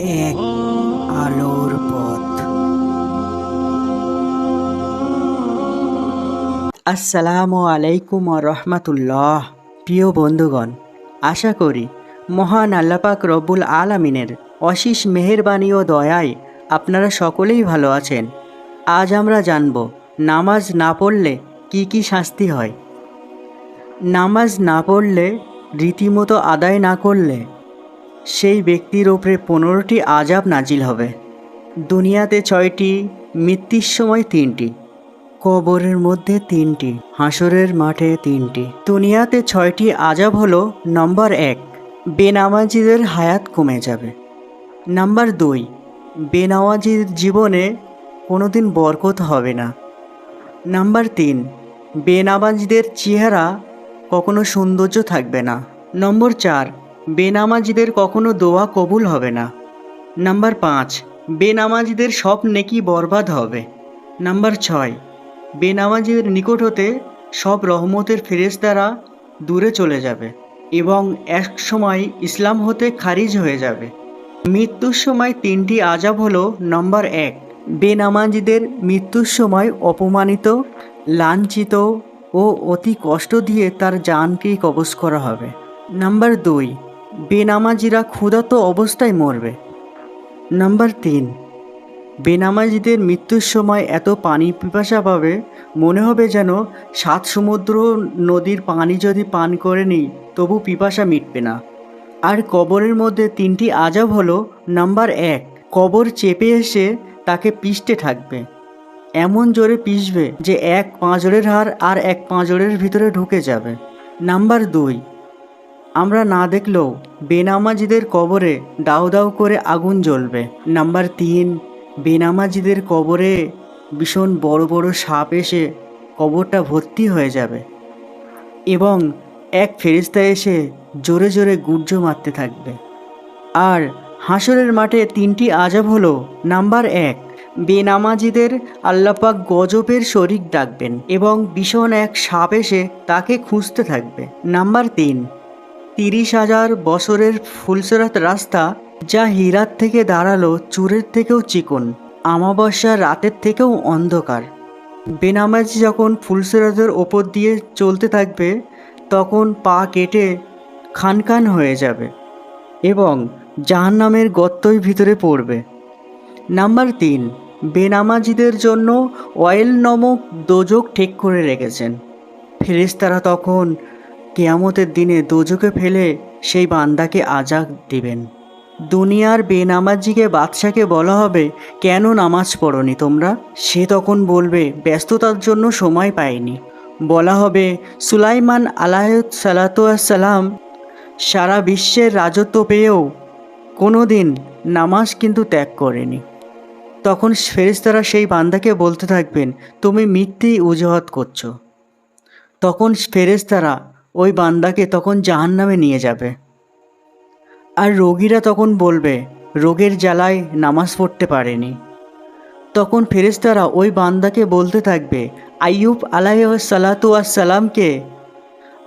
এক আলোর পথ। আসসালামু আলাইকুম রহমাতুল্লাহ। প্রিয় বন্ধুগণ, আশা করি মহান আল্লাপাক রব্বুল আলামিনের অশেষ মেহেরবানি ও দয়ায় আপনারা সকলেই ভালো আছেন। আজ আমরা জানব নামাজ না পড়লে কি কি শাস্তি হয়। নামাজ না পড়লে রীতিমতো আদায় না করলে সেই ব্যক্তির ওপরে পনেরোটি আজাব নাজিল হবে। দুনিয়াতে ছয়টি, মৃত্যুর সময় তিনটি, কবরের মধ্যে তিনটি, হাসরের মাঠে তিনটি। দুনিয়াতে ছয়টি আজাব হলো নম্বর এক, বেনামাজিদের হায়াত কমে যাবে। নাম্বার দুই বেনামাজির জীবনে কোনোদিন বরকত হবে না। নাম্বার তিন, বেনামাজিদের চেহারা কখনো সৌন্দর্য থাকবে না। নম্বর চার বেনামাজিদের কখনো দোয়া কবুল হবে না। নাম্বার পাঁচ, বেনামাজিদের সব নেকি বরবাদ হবে। নাম্বার ছয়, বেনামাজিদের নিকট হতে সব রহমতের ফেরেশতারা দূরে চলে যাবে এবং এক সময় ইসলাম হতে খারিজ হয়ে যাবে। মৃত্যুর সময় তিনটি আজাব হলো নম্বর এক, বেনামাজিদের মৃত্যুর সময় অপমানিত, লাঞ্ছিত ও অতি কষ্ট দিয়ে তার জানকেই কবজ করা হবে। নাম্বার দুই বেনামাজিরা ক্ষুধার্ত অবস্থায় মরবে। নাম্বার তিন, বেনামাজিদের মৃত্যুর সময় এত পানি পিপাসা পাবে, মনে হবে যেন সাত সমুদ্র নদীর পানি যদি পান করে নিই, তবু পিপাসা মিটবে না। আর কবরের মধ্যে তিনটি আজাব হলো, নাম্বার এক, কবর চেপে এসে তাকে পিষ্টে থাকবে। এমন জোরে পিষবে যে এক পাঁজরের হার আর এক পাঁজরের ভিতরে ঢুকে যাবে। নাম্বার দুই আমরা না দেখলেও বেনামাজিদের কবরে দাউ দাউ করে আগুন জ্বলবে। নাম্বার তিন, বেনামাজিদের কবরে ভীষণ বড় বড় সাপ এসে কবরটা ভর্তি হয়ে যাবে এবং এক ফেরিস্তা এসে জোরে জোরে গুর্জ মারতে থাকবে। আর হাসরের মাঠে তিনটি আজাব হলো, নাম্বার এক, বেনামাজিদের আল্লাপাক গজবের শরিক ডাকবেন এবং ভীষণ এক সাপ এসে তাকে খুঁজতে থাকবে। নাম্বার তিন তিরিশ হাজার বছরের ফুলসরাত রাস্তা যা হীরার থেকে দাঁড়াল চুরের থেকেও চিকন আমাবস্যার রাতের থেকেও অন্ধকার। বেনামাজি যখন ফুলসরাতের ওপর দিয়ে চলতে থাকবে, তখন পা কেটে খানখান হয়ে যাবে এবং জাহান্নামের গর্তই ভিতরে পড়বে। নাম্বার তিন, বেনামাজিদের জন্য অয়েল নামক দোজক ঠিক করে রেখেছেন। ফেরেশতারা তখন কেয়ামতের দিনে দোজকে ফেলে সেই বান্দাকে আজাদ দিবেন। দুনিয়ার বেনামাজিকে বাদশাকে বলা হবে, কেন নামাজ পড়নি তোমরা? সে তখন বলবে, ব্যস্ততার জন্য সময় পায়নি বলা হবে, সুলাইমান আলাহ সালাতাম সারা বিশ্বের রাজত্ব পেয়েও কোনো দিন নামাজ কিন্তু ত্যাগ করেনি। তখন ফেরেশতারা সেই বান্দাকে বলতে থাকবেন, তুমি মিথ্যেই অজুহাত করছ। তখন ফেরেশতারা ওই বান্দাকে তখন জাহান নামে নিয়ে যাবে। আর রোগীরা তখন বলবে, রোগের জ্বালায় নামাজ পড়তে পারেনি। তখন ফেরেশতারা ওই বান্দাকে বলতে থাকবে, আইয়ুব আলাহ সালাতু সালামকে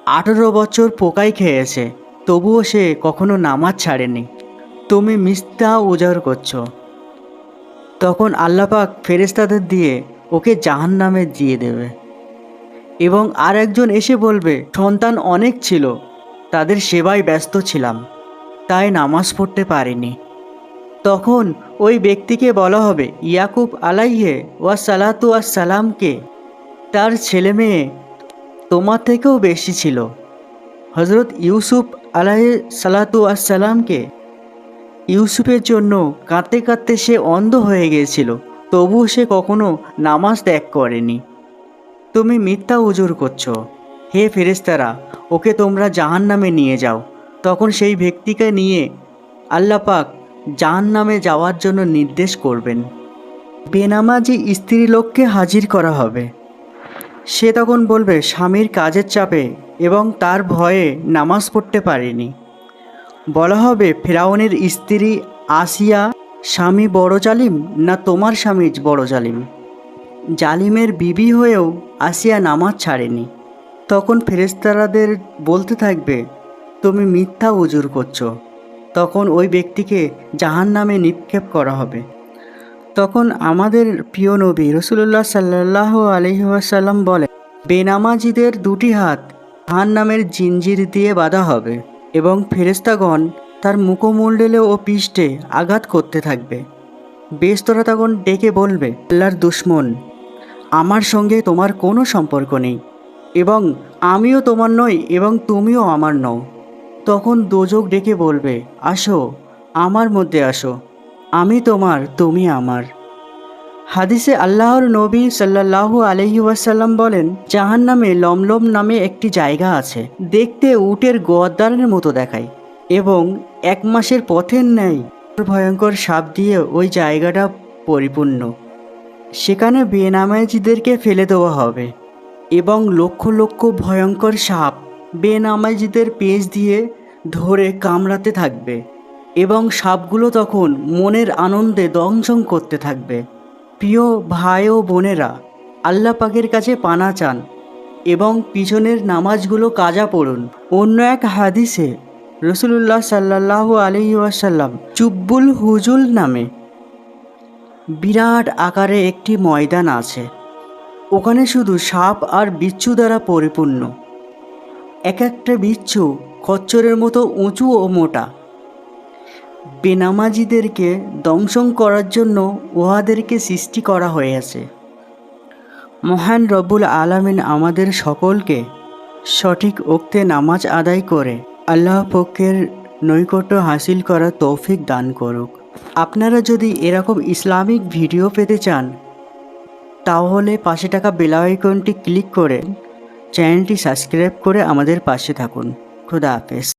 আঠেরো বছর পোকাই খেয়েছে, তবুও সে কখনো নামাজ ছাড়েনি। তুমি মিথ্যা উজাড় করছ। তখন আল্লাপাক ফেরেস্তাদের দিয়ে ওকে জাহান নামে দিয়ে দেবে। এবং আর একজন এসে বলবে, সন্তান অনেক ছিল, তাদের সেবায় ব্যস্ত ছিলাম, তাই নামাজ পড়তে পারিনি। তখন ওই ব্যক্তিকে বলা হবে, ইয়াকুব আলাইহে ওয়া সালাতু সালামকে তার ছেলে মেয়ে তোমার থেকেও বেশি ছিল। হজরত ইউসুফ আলাহ সালাতু সালামকে ইউসুফের জন্য কাঁদতে কাঁদতে সে অন্ধ হয়ে গিয়েছিল, তবুও সে কখনো নামাজ ত্যাগ করেনি। তুমি মিথ্যা উজুর করছ। হে ফেরেস্তারা ওকে তোমরা জাহান নামে নিয়ে যাও। তখন সেই ব্যক্তিকে নিয়ে আল্লাপাক জাহান নামে যাওয়ার জন্য নির্দেশ করবেন। বেনামাজি স্ত্রী লোককে হাজির করা হবে। সে তখন বলবে, স্বামীর কাজের চাপে এবং তার ভয়ে নামাজ পড়তে পারেনি। বলা হবে, ফেরাউনের স্ত্রী আসিয়া স্বামী বড় জালিম না তোমার স্বামী বড় জালিম? জালিমের বিবি হয়েও আসিয়া নামাজ ছাড়েনি। তখন ফেরেস্তারাদের বলতে থাকবে, তুমি মিথ্যা উজুর করছ। তখন ওই ব্যক্তিকে জাহান নামে নিক্ষেপ করা হবে। তখন আমাদের প্রিয় নবী রসুল্লাহ সাল্লাহ আলহিহাসাল্লাম বলে বেনামাজিদের দুটি হাত জাহান নামের জিঞ্জির দিয়ে বাঁধা হবে এবং ফেরেস্তাগণ তার মুখমণ্ডলে ও পৃষ্ঠে আঘাত করতে থাকবে। বেস্তরা তখন ডেকে বলবে, আল্লাহর দুশ্মন আমার সঙ্গে তোমার কোনো সম্পর্ক নেই এবং আমিও তোমার নই এবং তুমিও আমার নও। তখন দোজক ডেকে বলবে, আসো, আমার মধ্যে আসো। আমি তোমার, তুমি আমার। হাদিসে আল্লাহর নবী সাল্লাল্লাহু আলহি ওয়াসাল্লাম বলেন জাহান নামে লমলম নামে একটি জায়গা আছে। দেখতে উটের গোয়াদ্দারের মতো দেখায় এবং এক মাসের পথের ন্যায় ভয়ঙ্কর সাপ দিয়ে ওই জায়গাটা পরিপূর্ণ। সেখানে বেনামাজিদেরকে ফেলে দেওয়া হবে এবং লক্ষ লক্ষ ভয়ঙ্কর সাপ বেনামাজিদের পেজ দিয়ে ধরে কামড়াতে থাকবে এবং সাপগুলো তখন মনের আনন্দে দংশন করতে থাকবে। প্রিয় ভাই ও বোনেরা, আল্লাহ পাকের কাছে পানা চান এবং পিছনের নামাজগুলো কাজা পড়ুন। অন্য এক হাদিসে রসুল্লাহ সাল্লাহ আলহি ওয়াসাল্লাম চুব্বুল হুজুল নামে বিরাট আকারে একটি ময়দান আছে। ওখানে শুধু সাপ আর বিচ্ছু দ্বারা পরিপূর্ণ। এক একটা বিচ্ছু খচ্চরের মতো উঁচু ও মোটা। বেনামাজিদেরকে দংশন করার জন্য উহাদেরকে সৃষ্টি করা হয়েছে। মহান রব্বুল আলামিন আমাদের সকলকে সঠিক ওক্তে নামাজ আদায় করে আল্লাহ পক্ষের নৈকট্য হাসিল করার তৌফিক দান করুক। আপনারা যদি এরকম ইসলামিক ভিডিও পেতে চান, তাহলে পাশে টাকা বেলাইকনটি ক্লিক করে চ্যানেলটি সাবস্ক্রাইব করে আমাদের পাশে থাকুন। খুদা হাফেজ।